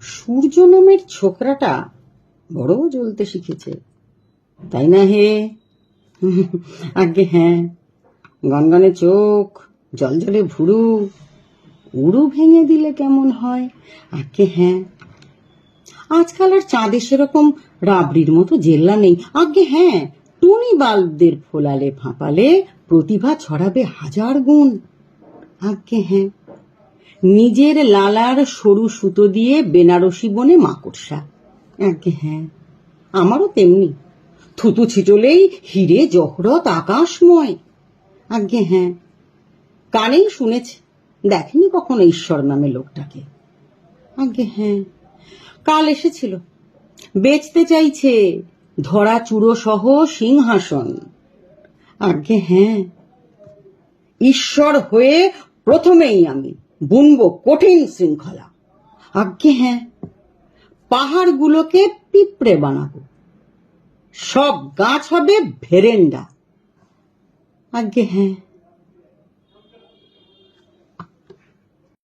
সূর্য নামের ছোকরাটা বড় জ্বলতে শিখেছে। তাই না হে? আগে হ্যাঁ। গনগনে চোখ জল জলজলে ভুরু, উড়ু ভেঙে দিলে কেমন হয়? আগে হ্যাঁ। আজকাল আর চাঁদে সেরকম রাবড়ির মতো জেল্লা নেই। আগে হ্যাঁ টুনি বাল্বদের ফোলালে ফাঁপালে প্রতিভা ছড়াবে হাজার গুণ। আগে হ্যাঁ। নিজের লালার সরু সুতো দিয়ে বেনারসি বনে মাকড়সা হ্যাঁ আমারও তেমনি। থুতু ছিটলেই হিরে জহরত আকাশময়। আগে হ্যাঁ কানেই শুনেছে, দেখেনি কখনো ঈশ্বর নামে লোকটাকে। আগে হ্যাঁ কাল এসেছিল। বেচতে চাইছে ধরা চূড়ো সহ সিংহাসন। আগে হ্যাঁ ঈশ্বর হয়ে প্রথমেই আমি। বুনবো কঠিন শৃঙ্খলা। আজ্ঞে হ্যাঁ পাহাড়গুলোকে পিঁপড়ে বানাবো। সব গাছ হবে ভেরেন্ডা। আজ্ঞে হ্যাঁ।